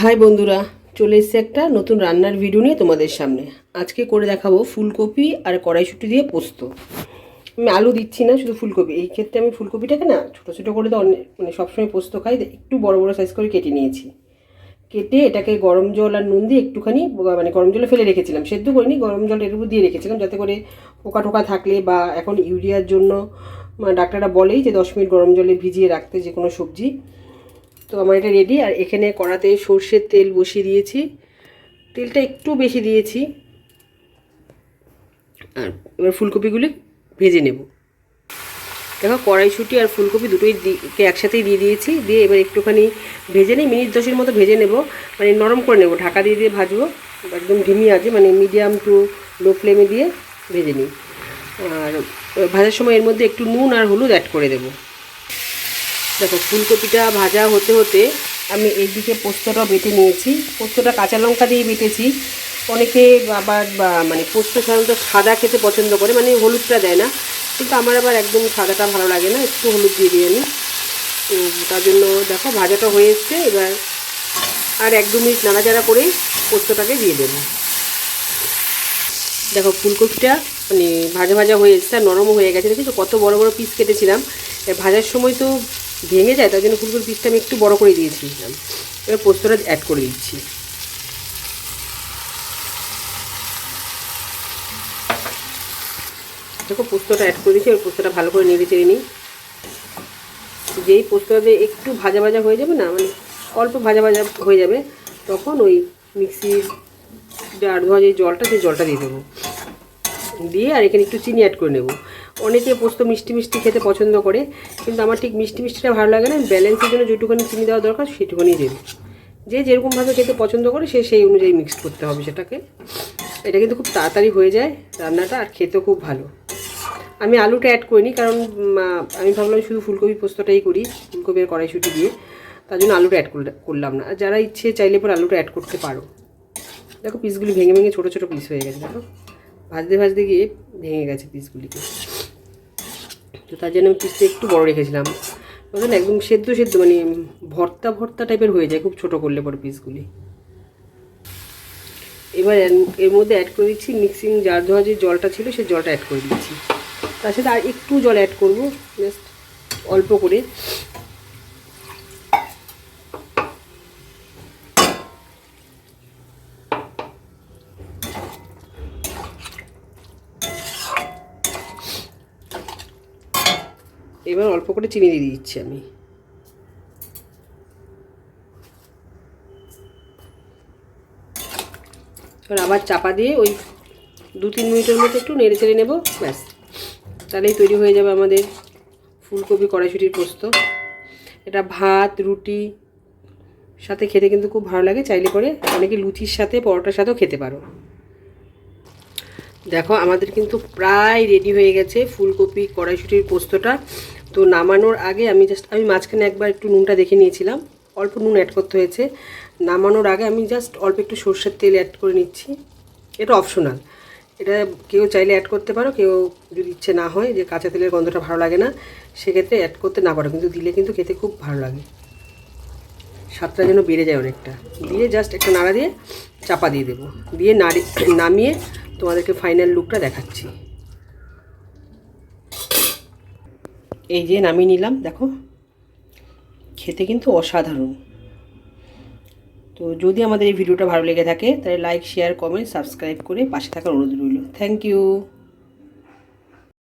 High বন্ধুরা, চলে এসেছে একটা নতুন রান্নার ভিডিও নিয়ে তোমাদের সামনে। আজকে করে দেখাবো ফুলকপি আর কড়াইশুটি দিয়ে পোস্ত। আমি আলু দিচ্ছি না, শুধু ফুলকপি। এই ক্ষেত্রে আমি ফুলকপিটাকে না, ছোটো ছোটো করে তো অনেক মানে সবসময় পোস্ত খাই একটু বড় বড় সাইজ করে কেটে নিয়েছি। কেটে এটাকে গরম জল আর নুন দিয়ে একটুখানি মানে গরম জলে ফেলে রেখেছিলাম, সেদ্ধ করিনি, গরম জল এর উপর দিয়ে রেখেছিলাম, যাতে করে পোকা টোকা থাকলে বা এখন ইউরিয়ার জন্য মানে ডাক্তাররা বলেই যে দশ মিনিট গরম জলে ভিজিয়ে রাখতে যে কোনো সবজি। তো আমার এটা রেডি আর এখানে কড়াতে সর্ষের তেল বসিয়ে দিয়েছি। তেলটা একটু বেশি দিয়েছি। আর এবার ফুলকপিগুলি ভেজে নেব। দেখো, কড়াইশুঁটি আর ফুলকপি দুটোই দিকে একসাথেই দিয়ে দিয়েছি। দিয়ে এবার একটুখানি ভেজে নিই, মিনিট দশের মতো ভেজে নেব। মানে নরম করে নেব, ঢাকা দিয়ে দিয়ে ভাজবো। একদম ধিমি আছে মানে মিডিয়াম টু লো ফ্লেমে দিয়ে ভেজে নিই। আর ভাজার সময় এর মধ্যে একটু নুন আর হলুদ অ্যাড করে দেবো। দেখো, ফুলকপিটা ভাজা হতে হতে আমি এইদিকে পোস্তটা বেটে নিয়েছি। পোস্তটা কাঁচা লঙ্কা দিয়ে বেটেছি। অনেকে আবার মানে পোস্ত সাধারণত সাদা খেতে পছন্দ করে মানে হলুদটা দেয় না। কিন্তু আমার আবার একদম সাদাটা ভালো লাগে না, একটু হলুদ দিয়ে দিই আমি। তো তার জন্য দেখো, ভাজাটা হয়ে এসছে। এবার আর এক দু মিনিট নাড়াচাড়া করেই পোস্তটাকে দিয়ে দেবো। দেখো, ফুলকপিটা মানে ভাজা ভাজা হয়ে এসছে নরমও হয়ে গেছে। দেখেছ, কত বড় বড় পিস কেটেছিলাম। ভাজার সময় তো ভেঙে যায়, তার জন্য ফুলকপির পিসটা আমি একটু বড় করে দিয়েছিলাম। এবার পোস্তটা অ্যাড করে দিচ্ছি। দেখো, পোস্তটা অ্যাড করে দিচ্ছি এবার পোস্তটা ভালো করে নেড়ে চেড়ে নিই। যেই পোস্তটাতে একটু ভাজা ভাজা হয়ে যাবে না মানে অল্প ভাজা ভাজা হয়ে যাবে, তখন ওই মিক্সির ডার ধোয়া যে জলটা, সেই জলটা দিয়ে দেবো। দিয়ে আর এখানে একটু চিনি অ্যাড করে নেব। অনেকে পোস্ত মিষ্টি মিষ্টি খেতে পছন্দ করে, কিন্তু আমার ঠিক মিষ্টি মিষ্টিটা ভালো লাগে না। ব্যালেন্সের জন্য যেটুখানি চিনি দেওয়া দরকার, সেটুকুনি দেবো যে যেরকমভাবে খেতে পছন্দ করে, সে সেই অনুযায়ী মিক্সড করতে হবে সেটাকে। এটা কিন্তু খুব তাড়াতাড়ি হয়ে যায় রান্নাটা আর খেতেও খুব ভালো। আমি আলুটা অ্যাড করিনি কারণ আমি ভাবলাম শুধু ফুলকপি পোস্তটাই করি, ফুলকপি আর কড়াইশুটি দিয়ে। তার জন্য আলুটা অ্যাড করলাম না। আর যারা ইচ্ছে চাইলে পর আলুটা অ্যাড করতে পারো। দেখো পিসগুলি ভেঙে ভেঙে ছোটো ছোটো পিস হয়ে গেছে, দেখো। ভাজতে ভাজতে গিয়ে ভেঙে গেছে পিসগুলিকে তো তার জন্য আমি পিসটা একটু বড় রেখেছিলাম। বুঝলেন? একদম সেদ্ধ সেদ্ধ মানে ভর্তা ভর্তা টাইপের হয়ে যায়, খুব ছোট করলে পরে পিসগুলি। এবার এর মধ্যে অ্যাড করে দিচ্ছি মিক্সিং জার ধোয়া যে জলটা ছিল, সে জলটা অ্যাড করে দিচ্ছি। তার সাথে আর একটু জল অ্যাড করব জাস্ট অল্প করে। এবার অল্প করে চিনি দিয়ে দিচ্ছি আমি। এবার আবার চাপা দিয়ে ওই দু তিন মিনিটের মতো একটু নেড়ে চেড়ে নেব, ব্যাস। তাহলেই তৈরি হয়ে যাবে আমাদের ফুলকপি কড়াইশুটির পোস্ত। এটা ভাত, রুটি সাথে খেতে কিন্তু খুব ভালো লাগে, চাইলে করে অনেকে লুচির সাথে, পরোটার সাথেও খেতে পারো। দেখো আমাদের কিন্তু প্রায় রেডি হয়ে গেছে ফুলকপি কড়াইশুটির পোস্তটা। তো নামানোর আগে আমি জাস্ট আমি মাঝখানে একবার একটু নুনটা দেখে নিয়েছিলাম। অল্প নুন অ্যাড করতে হয়েছে। নামানোর আগে আমি জাস্ট অল্প একটু সর্ষের তেল অ্যাড করে নিচ্ছি। এটা অপশনাল এটা কেউ চাইলে অ্যাড করতে পারো, কেউ যদি ইচ্ছে না হয় যে কাঁচা তেলের গন্ধটা ভালো লাগে না, সেক্ষেত্রে অ্যাড করতে না পারো, কিন্তু দিলে কিন্তু খেতে খুব ভালো লাগে। স্বাদটা যেন বেড়ে যায় অনেকটা। দিয়ে জাস্ট একটা নাড়া দিয়ে চাপা দিয়ে দেবো। দিয়ে নাড়ি, নামিয়ে তোমাদেরকে ফাইনাল লুকটা দেখাচ্ছি। এই যে নামিয়ে নিলাম, দেখো। খেতে কিন্তু অসাধারণ। তো যদি আমাদের এই ভিডিওটা ভালো লেগে থাকে, তাহলে লাইক শেয়ার কমেন্ট সাবস্ক্রাইব করে পাশে থাকার অনুরোধ রইল। Thank you